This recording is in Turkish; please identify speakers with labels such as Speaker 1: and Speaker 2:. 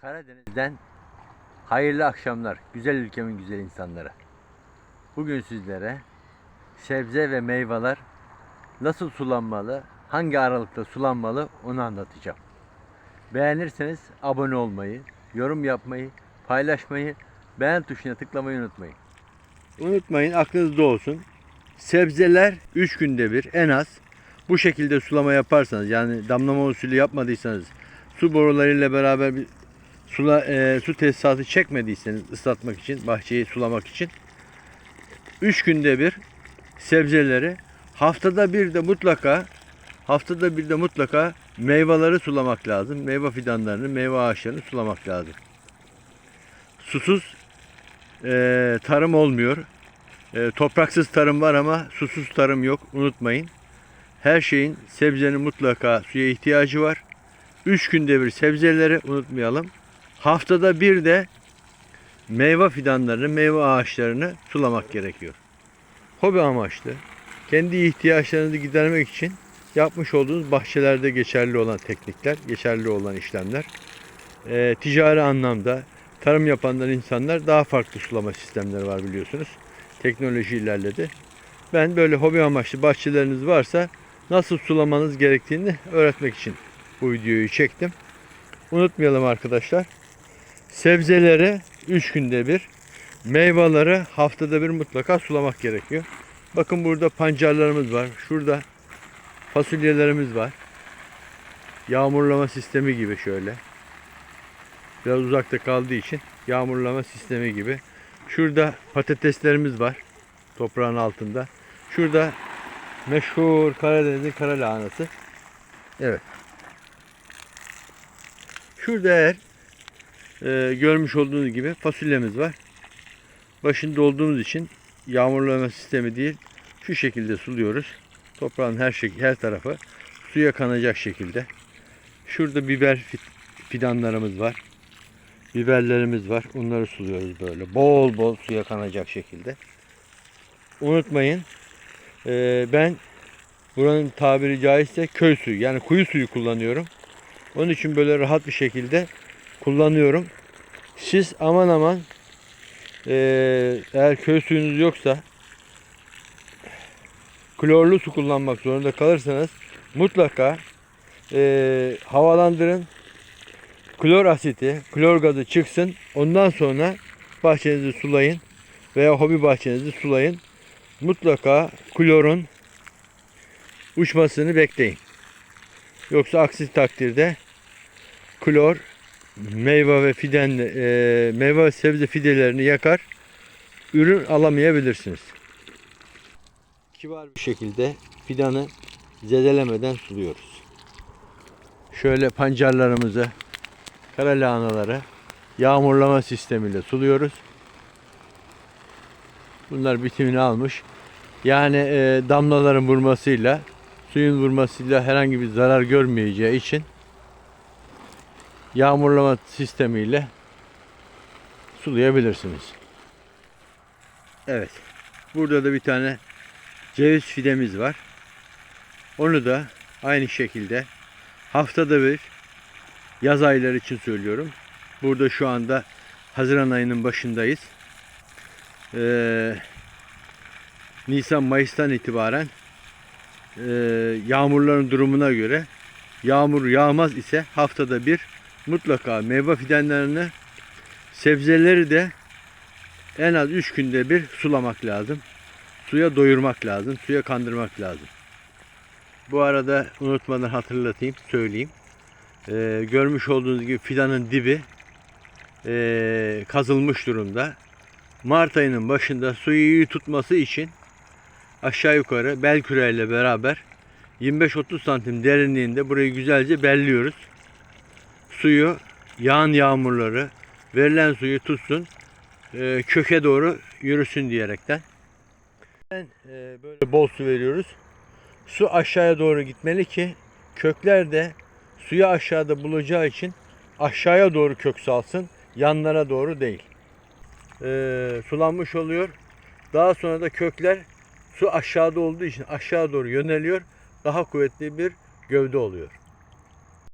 Speaker 1: Karadeniz'den hayırlı akşamlar güzel ülkemin güzel insanlara. Bugün sizlere sebze ve meyveler nasıl sulanmalı, hangi aralıkta sulanmalı onu anlatacağım. Beğenirseniz abone olmayı, yorum yapmayı, paylaşmayı, beğen tuşuna tıklamayı unutmayın. Unutmayın aklınızda olsun. Sebzeler 3 günde bir en az bu şekilde sulama yaparsanız yani damlama usulü yapmadıysanız su borularıyla beraber bir sula, e, su tesisatı çekmediyseniz ıslatmak için, bahçeyi sulamak için 3 günde bir sebzeleri haftada bir de mutlaka haftada bir de mutlaka meyveleri sulamak lazım. Meyve fidanlarını, meyve ağaçlarını sulamak lazım. Susuz e, tarım olmuyor. E, topraksız tarım var ama susuz tarım yok. Unutmayın. Her şeyin sebzenin mutlaka suya ihtiyacı var. 3 günde bir sebzeleri unutmayalım. Haftada bir de meyve fidanlarını, meyve ağaçlarını sulamak gerekiyor. Hobi amaçlı, kendi ihtiyaçlarınızı gidermek için yapmış olduğunuz bahçelerde geçerli olan teknikler, geçerli olan işlemler. Ee, ticari anlamda tarım yapanlar insanlar daha farklı sulama sistemleri var biliyorsunuz. Teknoloji ilerledi. Ben böyle hobi amaçlı bahçeleriniz varsa nasıl sulamanız gerektiğini öğretmek için bu videoyu çektim. Unutmayalım arkadaşlar. Sebzeleri 3 günde bir, meyveleri haftada bir mutlaka sulamak gerekiyor. Bakın burada pancarlarımız var. Şurada fasulyelerimiz var. Yağmurlama sistemi gibi şöyle. Biraz uzakta kaldığı için yağmurlama sistemi gibi. Şurada patateslerimiz var. Toprağın altında. Şurada meşhur Karadeniz'in kara lahanası. Evet. Şurada eğer e, görmüş olduğunuz gibi fasulyemiz var. Başında olduğumuz için yağmurlama sistemi değil şu şekilde suluyoruz. Toprağın her şey her tarafı suya kanacak şekilde. Şurada biber fidanlarımız var. Biberlerimiz var. Onları suluyoruz böyle. Bol bol suya kanacak şekilde. Unutmayın. e, ben buranın tabiri caizse köy suyu yani kuyu suyu kullanıyorum. Onun için böyle rahat bir şekilde kullanıyorum. Siz aman aman eee, eğer köy suyunuz yoksa klorlu su kullanmak zorunda kalırsanız mutlaka eee, havalandırın. Klor asiti, klor gazı çıksın. Ondan sonra bahçenizi sulayın veya hobi bahçenizi sulayın. Mutlaka klorun uçmasını bekleyin. Yoksa aksi takdirde klor meyve ve fiden e, meyve ve sebze fidelerini yakar. Ürün alamayabilirsiniz. Kibar bir şekilde fidanı zedelemeden suluyoruz. Şöyle pancarlarımızı, kara lahanaları yağmurlama sistemiyle suluyoruz. Bunlar bitimini almış. Yani e, damlaların vurmasıyla, suyun vurmasıyla herhangi bir zarar görmeyeceği için yağmurlama sistemiyle sulayabilirsiniz. Evet. Burada da bir tane ceviz fidemiz var. Onu da aynı şekilde haftada bir yaz ayları için söylüyorum. Burada şu anda Haziran ayının başındayız. Ee, Nisan Mayıs'tan itibaren e, yağmurların durumuna göre yağmur yağmaz ise haftada bir mutlaka meyve fidanlarını sebzeleri de en az 3 günde bir sulamak lazım. Suya doyurmak lazım. Suya kandırmak lazım. Bu arada unutmadan hatırlatayım, söyleyeyim. Ee, görmüş olduğunuz gibi fidanın dibi ee, kazılmış durumda. Mart ayının başında suyu iyi tutması için aşağı yukarı bel küreyle beraber 25-30 santim derinliğinde burayı güzelce belliyoruz. Suyu, yağan yağmurları, verilen suyu tutsun, e, köke doğru yürüsün diyerekten. E, böyle bol su veriyoruz. Su aşağıya doğru gitmeli ki kökler de suyu aşağıda bulacağı için aşağıya doğru kök salsın, yanlara doğru değil. E, sulanmış oluyor. Daha sonra da kökler su aşağıda olduğu için aşağı doğru yöneliyor. Daha kuvvetli bir gövde oluyor.